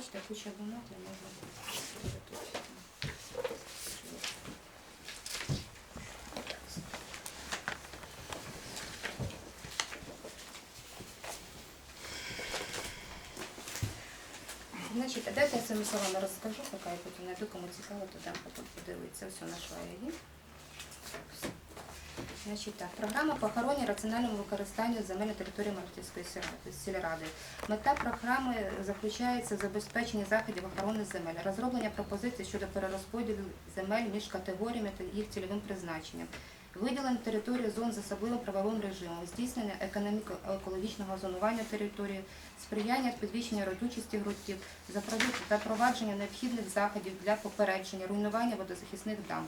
Бачите, куча бумаг, не можна підготувати. Значить, а дайте я цими словами розкажу, поки я потім знайду, кому цікаво, то дам потім подивитися. Все, нашла я її. Значить так, програма по охороні раціональному використанню земель на території Мартівської сільради-. Мета програми заключається в забезпеченні заходів охорони земель, розроблення пропозицій щодо перерозподілу земель між категоріями та їх цільовим призначенням, виділення території зон з особливим правовим режимом, здійснення економіко-екологічного зонування території, сприяння підвищення родючості ґрунтів, запровадження необхідних заходів для попередження руйнування водозахисних дам,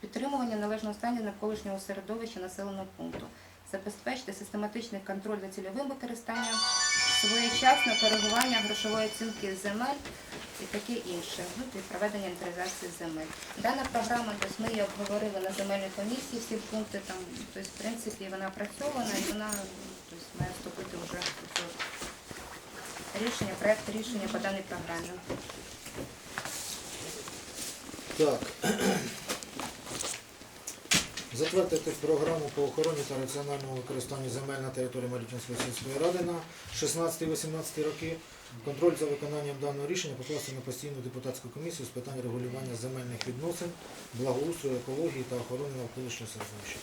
підтримування належного стану навколишнього середовища населеного пункту, забезпечити систематичний контроль за цільовим використанням, своєчасне коригування грошової оцінки земель і таке інше, і проведення інвентаризації земель. Дана програма, тобто ми її обговорили на земельній комісії, всі пункти там, тобто, в принципі, вона працьована і вона тобто, має вступити вже в рішення, проект рішення по даній програмі. Так. Затвердити програму по охороні та раціональному використанню земель на території Марітинської сільської ради на 16-18 роки. Контроль за виконанням даного рішення покласти на постійну депутатську комісію з питань регулювання земельних відносин, благоустрою, екології та охорони навколишнього середовища.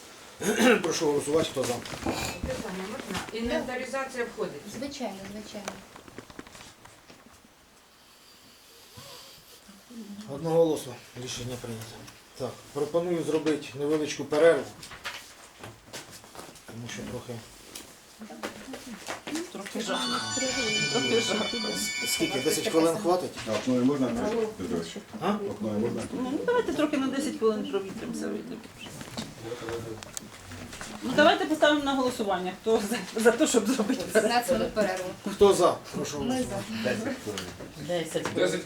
Прошу голосувати, хто за. Питання можна? Інвентаризація входить. Звичайно, звичайно. Одноголосно рішення прийнято. Так, пропоную зробити невеличку перерву. Тому що трохи. Трохи жарко. Трохи жарко. Скільки? 10 хвилин хватить? А окно можна Петрович? А? Окно можна? Ну, давайте трохи на 10 хвилин провітримося. вийдемо. Ну, давайте поставимо на голосування. Хто за, за те, щоб зробити перерву? 15 минут перерву. Хто за? Прошу Ми за. 10 10